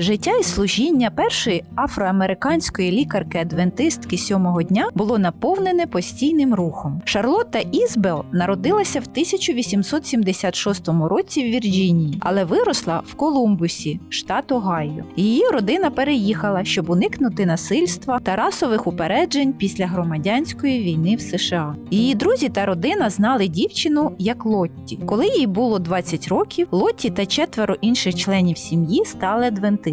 Життя і служіння першої афроамериканської лікарки-адвентистки сьомого дня було наповнене постійним рухом. Шарлотта Ізбел народилася в 1876 році в Вірджинії, але виросла в Колумбусі, штат Огайо. Її родина переїхала, щоб уникнути насильства та расових упереджень після громадянської війни в США. Її друзі та родина знали дівчину як Лотті. Коли їй було 20 років, Лотті та четверо інших членів сім'ї стали адвентистами.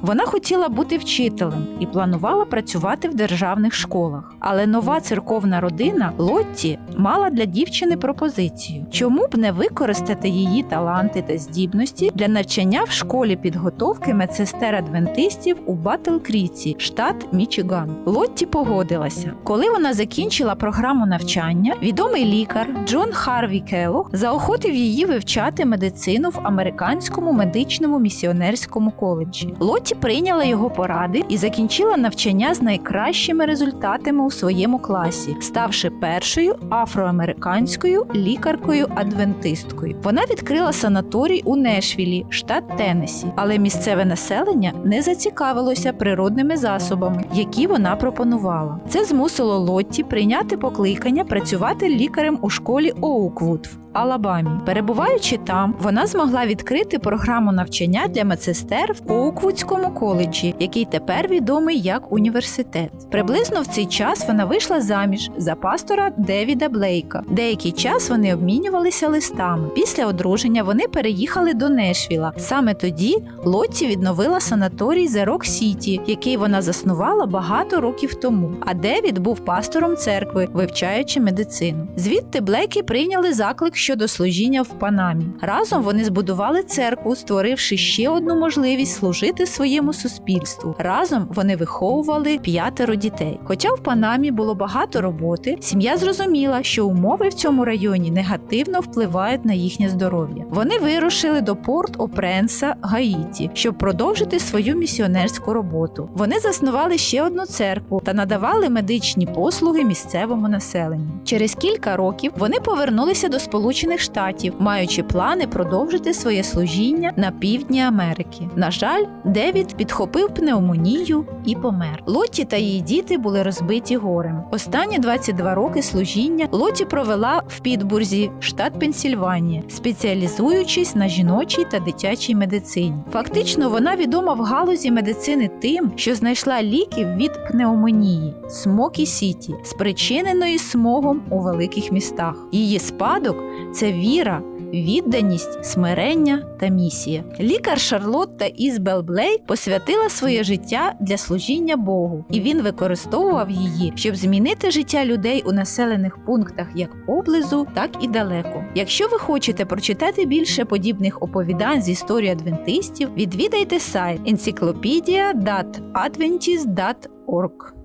Вона хотіла бути вчителем і планувала працювати в державних школах. Але нова церковна родина Лотті мала для дівчини пропозицію, чому б не використати її таланти та здібності для навчання в школі підготовки медсестер адвентистів у Батл Кріці, штат Мічиган. Лотті погодилася. Коли вона закінчила програму навчання, відомий лікар Джон Харві Келлог заохотив її вивчати медицину в американському медичному місіонерському коледжі. Лотті прийняла його поради і закінчила навчання з найкращими результатами у своєму класі, ставши першою афроамериканською лікаркою-адвентисткою. Вона відкрила санаторій у Нешвілі, штат Теннессі, але місцеве населення не зацікавилося природними засобами, які вона пропонувала. Це змусило Лотті прийняти покликання працювати лікарем у школі Оуквуд в Алабамі. Перебуваючи там, вона змогла відкрити програму навчання для медсестер Оуквудському коледжі, який тепер відомий як університет. Приблизно в цей час вона вийшла заміж за пастора Девіда Блейка. Деякий час вони обмінювалися листами. Після одруження вони переїхали до Нешвіла. Саме тоді Лотті відновила санаторій The Rock City, який вона заснувала багато років тому. А Девід був пастором церкви, вивчаючи медицину. Звідти Блеки прийняли заклик щодо служіння в Панамі. Разом вони збудували церкву, створивши ще одну можливість служити своєму суспільству. Разом вони виховували п'ятеро дітей. Хоча в Панамі було багато роботи, сім'я зрозуміла, що умови в цьому районі негативно впливають на їхнє здоров'я. Вони вирушили до порт Опренса Гаїті, щоб продовжити свою місіонерську роботу. Вони заснували ще одну церкву та надавали медичні послуги місцевому населенню. Через кілька років вони повернулися до Сполучених Штатів, маючи плани продовжити своє служіння на півдні Америки. На жаль, Девід підхопив пневмонію і помер. Лотті та її діти були розбиті горем. Останні 22 роки служіння Лотті провела в Підбурзі, штат Пенсільванія, спеціалізуючись на жіночій та дитячій медицині. Фактично, вона відома в галузі медицини тим, що знайшла ліки від пневмонії Смокі Сіті, спричиненої смогом у великих містах. Її спадок це віра. Відданість, смирення та місія. Лікар Шарлотта Ізбел Блейк посвятила своє життя для служіння Богу, і він використовував її, щоб змінити життя людей у населених пунктах як поблизу, так і далеко. Якщо ви хочете прочитати більше подібних оповідань з історії адвентистів, відвідайте сайт encyclopedia.adventist.org.